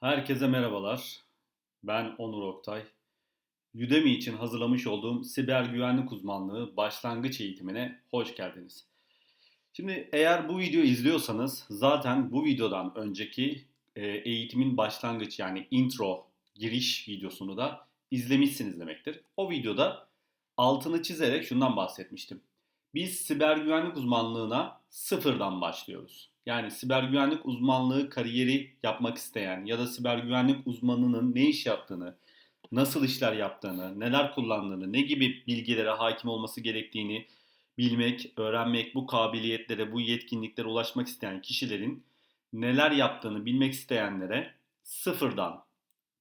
Herkese merhabalar. Ben Onur Oktay. Udemy için hazırlamış olduğum siber güvenlik uzmanlığı başlangıç eğitimine hoş geldiniz. Şimdi eğer bu videoyu izliyorsanız zaten bu videodan önceki e, eğitimin başlangıç yani intro giriş videosunu da izlemişsiniz demektir. O videoda altını çizerek şundan bahsetmiştim. Biz siber güvenlik uzmanlığına sıfırdan başlıyoruz. Yani siber güvenlik uzmanlığı kariyeri yapmak isteyen ya da siber güvenlik uzmanının ne iş yaptığını, nasıl işler yaptığını, neler kullandığını, ne gibi bilgilere hakim olması gerektiğini bilmek, öğrenmek, bu kabiliyetlere, bu yetkinliklere ulaşmak isteyen kişilerin neler yaptığını bilmek isteyenlere sıfırdan,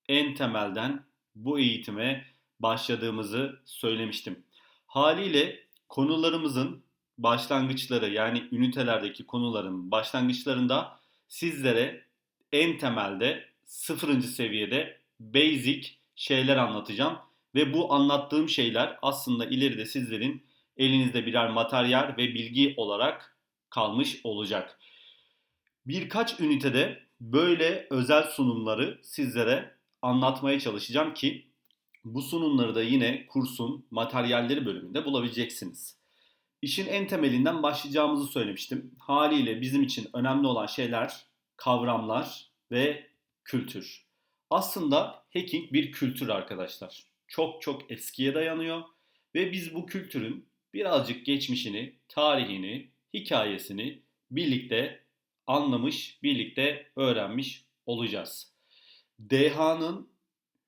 en temelden bu eğitime başladığımızı söylemiştim. Haliyle konularımızın başlangıçları yani ünitelerdeki konuların başlangıçlarında sizlere en temelde sıfırıncı seviyede basic şeyler anlatacağım. Ve bu anlattığım şeyler aslında ileride sizlerin elinizde birer materyal ve bilgi olarak kalmış olacak. Birkaç ünitede böyle özel sunumları sizlere anlatmaya çalışacağım ki bu sunumları da yine kursun materyalleri bölümünde bulabileceksiniz. İşin en temelinden başlayacağımızı söylemiştim. Haliyle bizim için önemli olan şeyler kavramlar ve kültür. Aslında hacking bir kültür arkadaşlar. Çok çok eskiye dayanıyor ve biz bu kültürün birazcık geçmişini, tarihini, hikayesini birlikte anlamış, birlikte öğrenmiş olacağız. Deha'nın,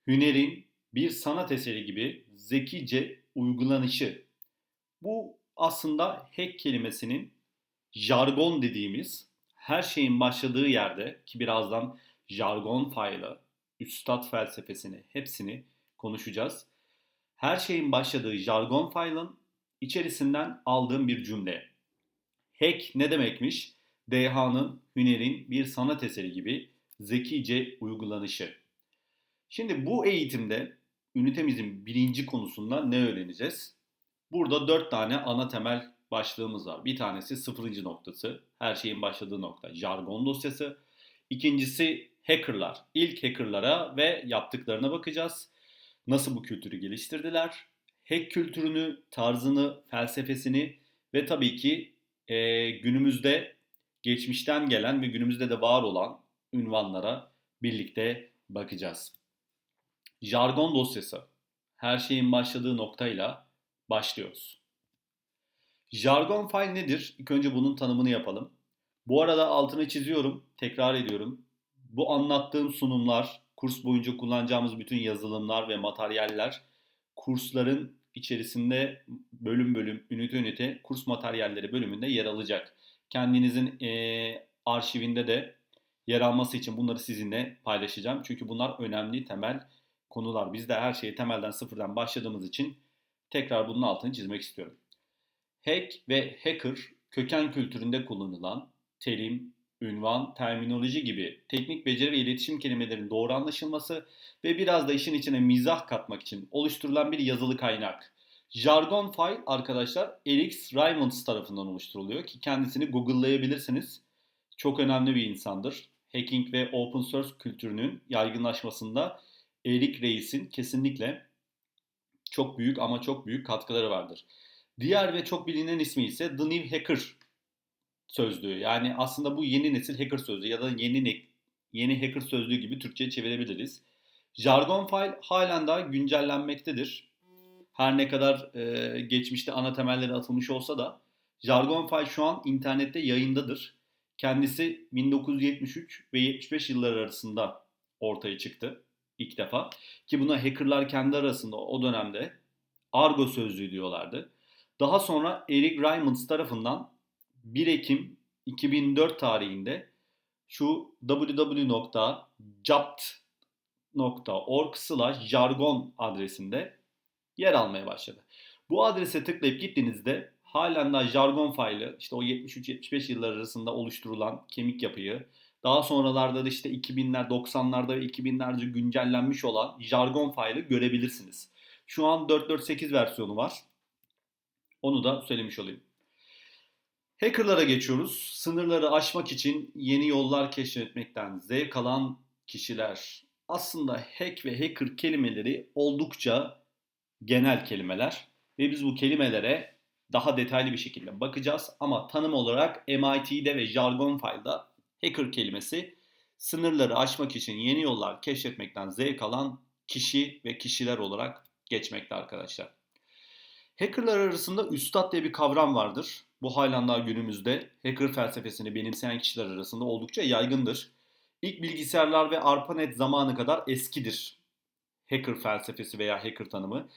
hünerin bir sanat eseri gibi zekice uygulanışı. Bu aslında hack kelimesinin jargon dediğimiz her şeyin başladığı yerde ki birazdan jargon faylı, üstad felsefesini hepsini konuşacağız. Her şeyin başladığı jargon faylın içerisinden aldığım bir cümle. Hack ne demekmiş? Deha'nın, hünerin bir sanat eseri gibi zekice uygulanışı. Şimdi bu eğitimde ünitemizin birinci konusunda ne öğreneceğiz? Burada dört tane ana temel başlığımız var. Bir tanesi sıfırıncı noktası, her şeyin başladığı nokta, jargon dosyası. İkincisi hackerlar. İlk hackerlara ve yaptıklarına bakacağız. Nasıl bu kültürü geliştirdiler? Hack kültürünü, tarzını, felsefesini ve tabii ki e, günümüzde geçmişten gelen ve günümüzde de var olan ünvanlara birlikte bakacağız. Jargon dosyası. Her şeyin başladığı noktayla başlıyoruz. Jargon file nedir? İlk önce bunun tanımını yapalım. Bu arada altını çiziyorum, tekrar ediyorum. Bu anlattığım sunumlar, kurs boyunca kullanacağımız bütün yazılımlar ve materyaller kursların içerisinde bölüm bölüm, ünite ünite kurs materyalleri bölümünde yer alacak. Kendinizin e, arşivinde de yer alması için bunları sizinle paylaşacağım. Çünkü bunlar önemli temel konular. Biz de her şeyi temelden sıfırdan başladığımız için tekrar bunun altını çizmek istiyorum. Hack ve hacker köken kültüründe kullanılan terim, ünvan, terminoloji gibi teknik beceri ve iletişim kelimelerinin doğru anlaşılması ve biraz da işin içine mizah katmak için oluşturulan bir yazılı kaynak. Jargon file arkadaşlar Alex Raymonds tarafından oluşturuluyor ki kendisini google'layabilirsiniz. Çok önemli bir insandır. Hacking ve open source kültürünün yaygınlaşmasında Erik Reis'in kesinlikle çok büyük ama çok büyük katkıları vardır. Diğer ve çok bilinen ismi ise The New Hacker sözlüğü. Yani aslında bu yeni nesil hacker sözlüğü ya da yeni yeni hacker sözlüğü gibi Türkçe'ye çevirebiliriz. Jargon file halen daha güncellenmektedir. Her ne kadar e, geçmişte ana temelleri atılmış olsa da Jargon file şu an internette yayındadır. Kendisi 1973 ve 75 yılları arasında ortaya çıktı ilk defa. Ki buna hackerlar kendi arasında o dönemde argo sözlüğü diyorlardı. Daha sonra Eric Raymonds tarafından 1 Ekim 2004 tarihinde şu www.japt.org slash jargon adresinde yer almaya başladı. Bu adrese tıklayıp gittiğinizde halen daha jargon faili işte o 73-75 yıllar arasında oluşturulan kemik yapıyı daha sonralarda da işte 2000'ler 90'larda ve 2000'lerce güncellenmiş olan jargon faili görebilirsiniz. Şu an 448 versiyonu var. Onu da söylemiş olayım. Hackerlara geçiyoruz. Sınırları aşmak için yeni yollar keşfetmekten zevk alan kişiler. Aslında hack ve hacker kelimeleri oldukça genel kelimeler ve biz bu kelimelere daha detaylı bir şekilde bakacağız ama tanım olarak MIT'de ve jargon file'da hacker kelimesi sınırları aşmak için yeni yollar keşfetmekten zevk alan kişi ve kişiler olarak geçmekte arkadaşlar. Hackerlar arasında üstad diye bir kavram vardır. Bu halen günümüzde hacker felsefesini benimseyen kişiler arasında oldukça yaygındır. İlk bilgisayarlar ve ARPANET zamanı kadar eskidir. Hacker felsefesi veya hacker tanımı.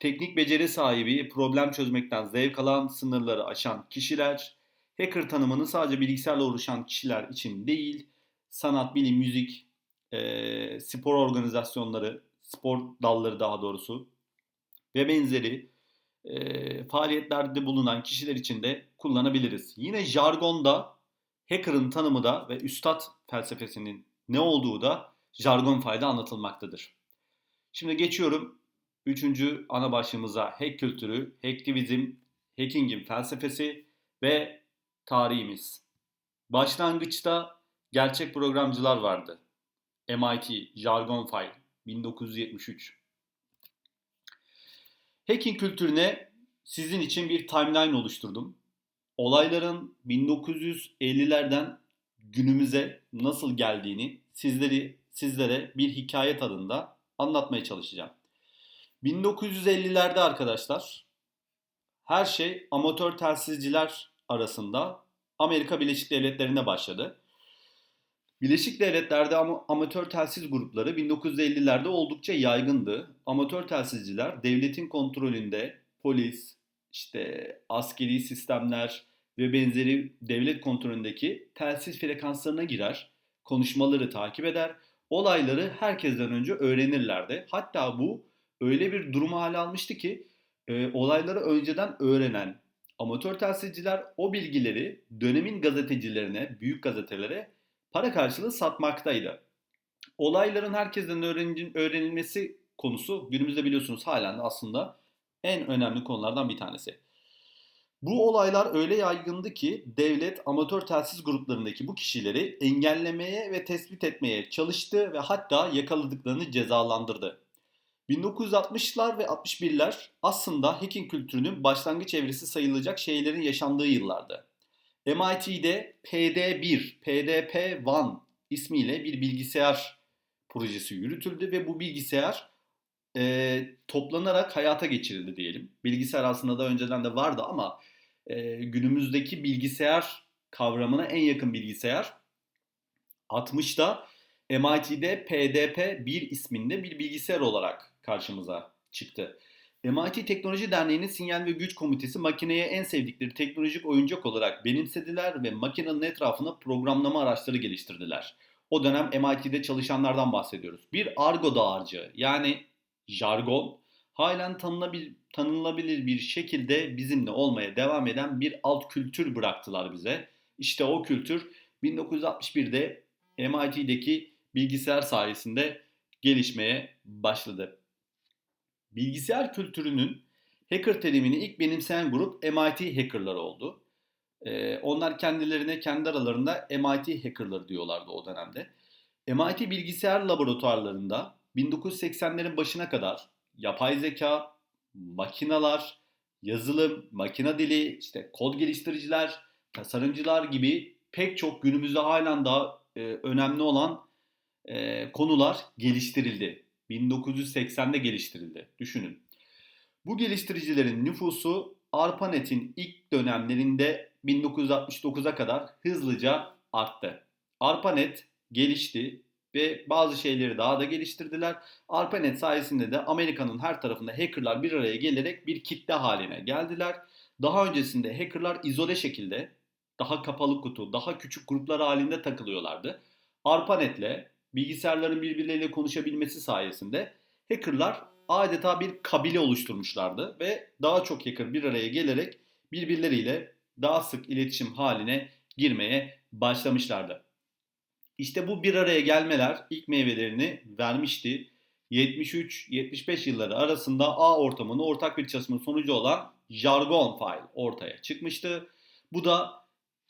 Teknik beceri sahibi, problem çözmekten zevk alan, sınırları aşan kişiler. Hacker tanımını sadece bilgisayarla uğraşan kişiler için değil, sanat, bilim, müzik, e, spor organizasyonları, spor dalları daha doğrusu ve benzeri e, faaliyetlerde bulunan kişiler için de kullanabiliriz. Yine jargonda hacker'ın tanımı da ve üstad felsefesinin ne olduğu da jargon fayda anlatılmaktadır. Şimdi geçiyorum üçüncü ana başlığımıza hack kültürü, hacktivizm, hacking'in felsefesi ve tarihimiz. Başlangıçta gerçek programcılar vardı. MIT, Jargon File, 1973. Hacking kültürüne sizin için bir timeline oluşturdum. Olayların 1950'lerden günümüze nasıl geldiğini sizleri sizlere bir hikaye tadında anlatmaya çalışacağım. 1950'lerde arkadaşlar her şey amatör telsizciler arasında Amerika Birleşik Devletleri'nde başladı. Birleşik Devletler'de am- amatör telsiz grupları 1950'lerde oldukça yaygındı. Amatör telsizciler devletin kontrolünde polis, işte askeri sistemler ve benzeri devlet kontrolündeki telsiz frekanslarına girer, konuşmaları takip eder, olayları herkesten önce öğrenirlerdi. Hatta bu öyle bir durum hale almıştı ki e, olayları önceden öğrenen amatör telsizciler o bilgileri dönemin gazetecilerine, büyük gazetelere para karşılığı satmaktaydı. Olayların herkesten öğrenilmesi konusu günümüzde biliyorsunuz halen de aslında en önemli konulardan bir tanesi. Bu olaylar öyle yaygındı ki devlet amatör telsiz gruplarındaki bu kişileri engellemeye ve tespit etmeye çalıştı ve hatta yakaladıklarını cezalandırdı. 1960'lar ve 61'ler aslında hacking kültürünün başlangıç evresi sayılacak şeylerin yaşandığı yıllardı. MIT'de PD1, PDP-1 ismiyle bir bilgisayar projesi yürütüldü ve bu bilgisayar e, toplanarak hayata geçirildi diyelim. Bilgisayar aslında da önceden de vardı ama e, günümüzdeki bilgisayar kavramına en yakın bilgisayar 60'da MIT'de PDP-1 isminde bir bilgisayar olarak karşımıza çıktı. MIT Teknoloji Derneği'nin Sinyal ve Güç Komitesi makineye en sevdikleri teknolojik oyuncak olarak benimsediler ve makinenin etrafına programlama araçları geliştirdiler. O dönem MIT'de çalışanlardan bahsediyoruz. Bir argo dağarcığı yani jargon halen tanınabilir, tanınabilir bir şekilde bizimle olmaya devam eden bir alt kültür bıraktılar bize. İşte o kültür 1961'de MIT'deki bilgisayar sayesinde gelişmeye başladı. Bilgisayar kültürünün hacker terimini ilk benimseyen grup MIT hackerları oldu. Ee, onlar kendilerine kendi aralarında MIT hackerları diyorlardı o dönemde. MIT bilgisayar laboratuvarlarında 1980'lerin başına kadar yapay zeka, makinalar, yazılım, makina dili, işte kod geliştiriciler, tasarımcılar gibi pek çok günümüzde halen daha e, önemli olan e, konular geliştirildi. 1980'de geliştirildi. Düşünün. Bu geliştiricilerin nüfusu ARPANET'in ilk dönemlerinde 1969'a kadar hızlıca arttı. ARPANET gelişti ve bazı şeyleri daha da geliştirdiler. ARPANET sayesinde de Amerika'nın her tarafında hackerlar bir araya gelerek bir kitle haline geldiler. Daha öncesinde hackerlar izole şekilde daha kapalı kutu, daha küçük gruplar halinde takılıyorlardı. ARPANET'le bilgisayarların birbirleriyle konuşabilmesi sayesinde hackerlar adeta bir kabile oluşturmuşlardı ve daha çok hacker bir araya gelerek birbirleriyle daha sık iletişim haline girmeye başlamışlardı. İşte bu bir araya gelmeler ilk meyvelerini vermişti. 73-75 yılları arasında A ortamını ortak bir çalışmanın sonucu olan jargon file ortaya çıkmıştı. Bu da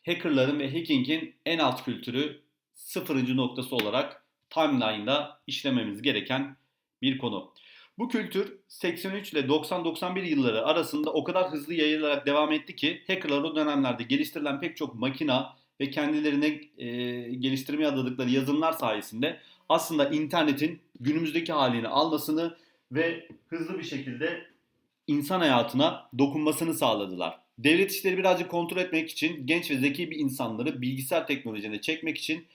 hackerların ve hackingin en alt kültürü sıfırıncı noktası olarak timeline'da işlememiz gereken bir konu. Bu kültür 83 ile 90-91 yılları arasında o kadar hızlı yayılarak devam etti ki hackerlar o dönemlerde geliştirilen pek çok makina ve kendilerine e, geliştirmeye adadıkları yazılımlar sayesinde aslında internetin günümüzdeki halini almasını ve hızlı bir şekilde insan hayatına dokunmasını sağladılar. Devlet işleri birazcık kontrol etmek için genç ve zeki bir insanları bilgisayar teknolojisine çekmek için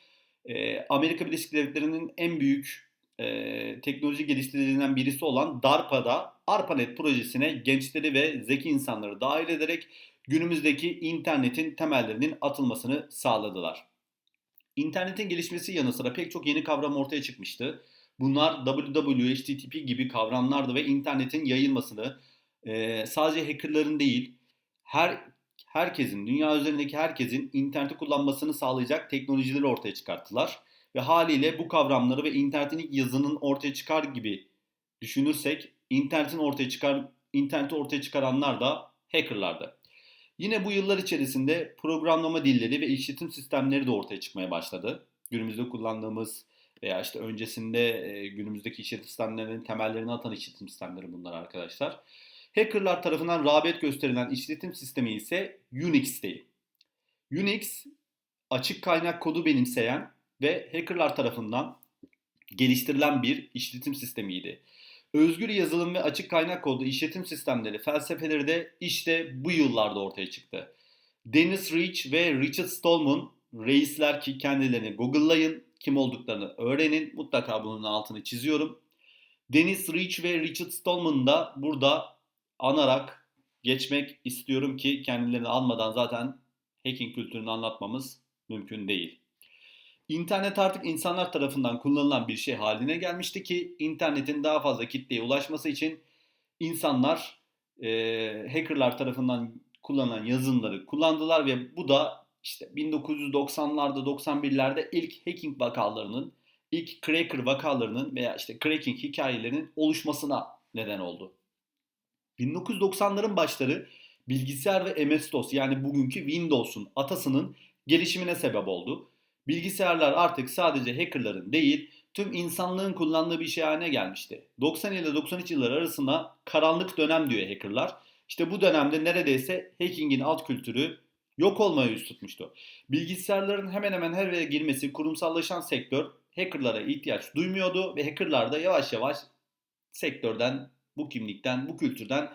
e, Amerika Birleşik Devletleri'nin en büyük e, teknoloji geliştiricilerinden birisi olan DARPA'da ARPANET projesine gençleri ve zeki insanları dahil ederek günümüzdeki internetin temellerinin atılmasını sağladılar. İnternetin gelişmesi yanı sıra pek çok yeni kavram ortaya çıkmıştı. Bunlar WWW, HTTP gibi kavramlardı ve internetin yayılmasını e, sadece hackerların değil, her herkesin, dünya üzerindeki herkesin interneti kullanmasını sağlayacak teknolojileri ortaya çıkarttılar. Ve haliyle bu kavramları ve internetin ilk yazının ortaya çıkar gibi düşünürsek, internetin ortaya çıkar interneti ortaya çıkaranlar da hackerlardı. Yine bu yıllar içerisinde programlama dilleri ve işletim sistemleri de ortaya çıkmaya başladı. Günümüzde kullandığımız veya işte öncesinde günümüzdeki işletim sistemlerinin temellerini atan işletim sistemleri bunlar arkadaşlar. Hackerlar tarafından rağbet gösterilen işletim sistemi ise Unix'ti. Unix açık kaynak kodu benimseyen ve hackerlar tarafından geliştirilen bir işletim sistemiydi. Özgür yazılım ve açık kaynak kodu işletim sistemleri felsefeleri de işte bu yıllarda ortaya çıktı. Dennis Rich ve Richard Stallman reisler ki kendilerini Google'layın, kim olduklarını öğrenin. Mutlaka bunun altını çiziyorum. Dennis Rich ve Richard Stallman da burada anarak geçmek istiyorum ki kendilerini almadan zaten hacking kültürünü anlatmamız mümkün değil. İnternet artık insanlar tarafından kullanılan bir şey haline gelmişti ki internetin daha fazla kitleye ulaşması için insanlar e, hackerlar tarafından kullanılan yazılımları kullandılar ve bu da işte 1990'larda 91'lerde ilk hacking vakalarının, ilk cracker vakalarının veya işte cracking hikayelerinin oluşmasına neden oldu. 1990'ların başları bilgisayar ve MS-DOS yani bugünkü Windows'un atasının gelişimine sebep oldu. Bilgisayarlar artık sadece hackerların değil, tüm insanlığın kullandığı bir şey haline gelmişti. 90 ile 93 yılları arasında karanlık dönem diyor hackerlar. İşte bu dönemde neredeyse hackingin alt kültürü yok olmaya yüz tutmuştu. Bilgisayarların hemen hemen her yere girmesi, kurumsallaşan sektör hackerlara ihtiyaç duymuyordu ve hackerlar da yavaş yavaş sektörden, bu kimlikten, bu kültürden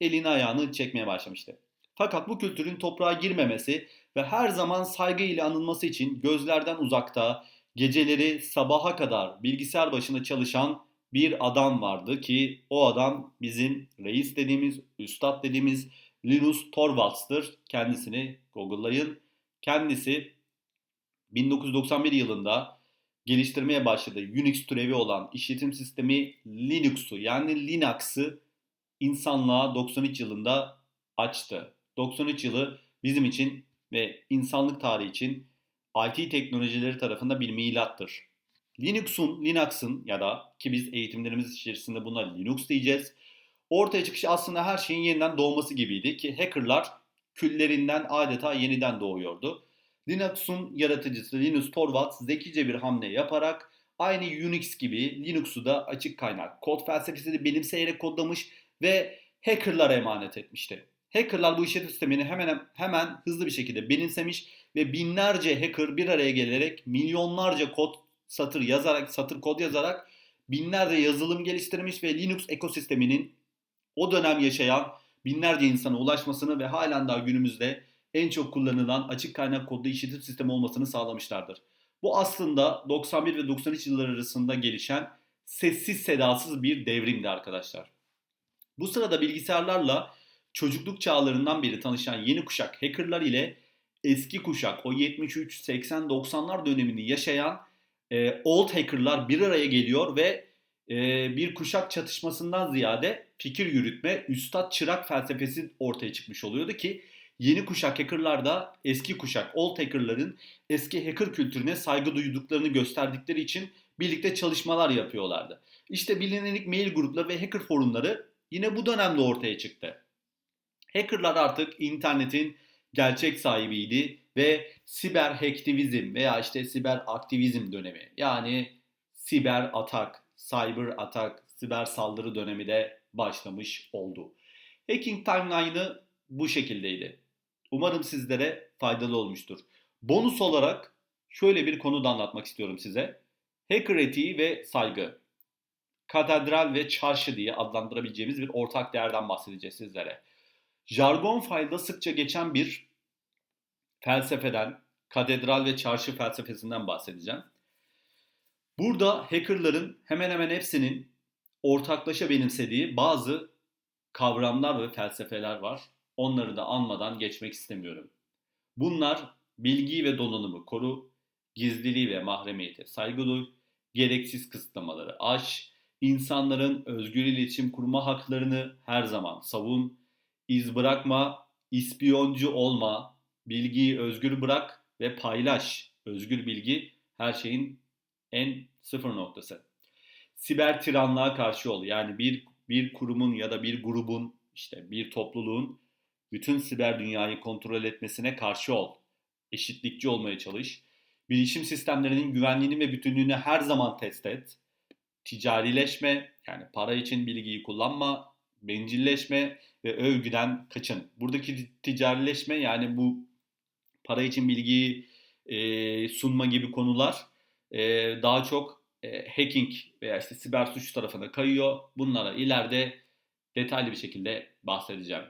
elini ayağını çekmeye başlamıştı. Fakat bu kültürün toprağa girmemesi ve her zaman saygı ile anılması için gözlerden uzakta, geceleri sabaha kadar bilgisayar başında çalışan bir adam vardı ki o adam bizim reis dediğimiz, üstad dediğimiz Linus Torvalds'tır. Kendisini Google'layın. Kendisi 1991 yılında geliştirmeye başladığı Unix türevi olan işletim sistemi Linux'u yani Linux'ı insanlığa 93 yılında açtı. 93 yılı bizim için ve insanlık tarihi için IT teknolojileri tarafında bir milattır. Linux'un, Linux'ın ya da ki biz eğitimlerimiz içerisinde buna Linux diyeceğiz. Ortaya çıkışı aslında her şeyin yeniden doğması gibiydi ki hackerlar küllerinden adeta yeniden doğuyordu. Linux'un yaratıcısı Linus Torvalds zekice bir hamle yaparak aynı Unix gibi Linux'u da açık kaynak kod felsefesini benimseyerek kodlamış ve hackerlara emanet etmişti. Hackerlar bu işletim sistemini hemen hemen hızlı bir şekilde benimsemiş ve binlerce hacker bir araya gelerek milyonlarca kod satır yazarak satır kod yazarak binlerce yazılım geliştirmiş ve Linux ekosisteminin o dönem yaşayan binlerce insana ulaşmasını ve halen daha günümüzde en çok kullanılan açık kaynak kodlu işletim sistemi olmasını sağlamışlardır. Bu aslında 91 ve 93 yılları arasında gelişen sessiz sedasız bir devrimdi arkadaşlar. Bu sırada bilgisayarlarla çocukluk çağlarından beri tanışan yeni kuşak hackerlar ile eski kuşak o 73, 80, 90'lar dönemini yaşayan e, old hackerlar bir araya geliyor ve e, bir kuşak çatışmasından ziyade fikir yürütme, üstad çırak felsefesi ortaya çıkmış oluyordu ki yeni kuşak hackerlar da eski kuşak old hackerların eski hacker kültürüne saygı duyduklarını gösterdikleri için birlikte çalışmalar yapıyorlardı. İşte bilinenik mail grupları ve hacker forumları yine bu dönemde ortaya çıktı. Hackerlar artık internetin gerçek sahibiydi ve siber hacktivizm veya işte siber aktivizm dönemi yani siber atak, cyber atak, siber saldırı dönemi de başlamış oldu. Hacking timeline'ı bu şekildeydi. Umarım sizlere faydalı olmuştur. Bonus olarak şöyle bir konu da anlatmak istiyorum size. Hacker etiği ve saygı. Katedral ve çarşı diye adlandırabileceğimiz bir ortak değerden bahsedeceğiz sizlere. Jargon fayda sıkça geçen bir felsefeden, katedral ve çarşı felsefesinden bahsedeceğim. Burada hackerların hemen hemen hepsinin ortaklaşa benimsediği bazı kavramlar ve felsefeler var. Onları da anmadan geçmek istemiyorum. Bunlar bilgi ve donanımı koru, gizliliği ve mahremiyete saygı duy, gereksiz kısıtlamaları aş, insanların özgür iletişim kurma haklarını her zaman savun, iz bırakma, ispiyoncu olma, bilgiyi özgür bırak ve paylaş. Özgür bilgi her şeyin en sıfır noktası. Siber tiranlığa karşı ol. Yani bir bir kurumun ya da bir grubun işte bir topluluğun bütün siber dünyayı kontrol etmesine karşı ol. Eşitlikçi olmaya çalış. Bilişim sistemlerinin güvenliğini ve bütünlüğünü her zaman test et. Ticarileşme, yani para için bilgiyi kullanma, bencilleşme ve övgüden kaçın. Buradaki ticarileşme yani bu para için bilgiyi e, sunma gibi konular e, daha çok e, hacking veya işte siber suç tarafına kayıyor. Bunlara ileride detaylı bir şekilde bahsedeceğim.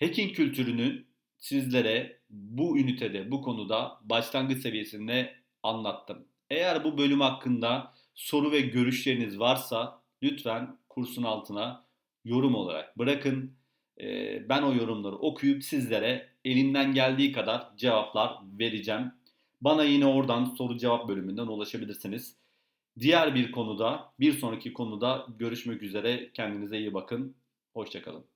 Hacking kültürünün sizlere bu ünitede, bu konuda başlangıç seviyesinde anlattım. Eğer bu bölüm hakkında soru ve görüşleriniz varsa lütfen kursun altına yorum olarak bırakın. Ee, ben o yorumları okuyup sizlere elimden geldiği kadar cevaplar vereceğim. Bana yine oradan soru cevap bölümünden ulaşabilirsiniz. Diğer bir konuda, bir sonraki konuda görüşmek üzere. Kendinize iyi bakın. Hoşçakalın.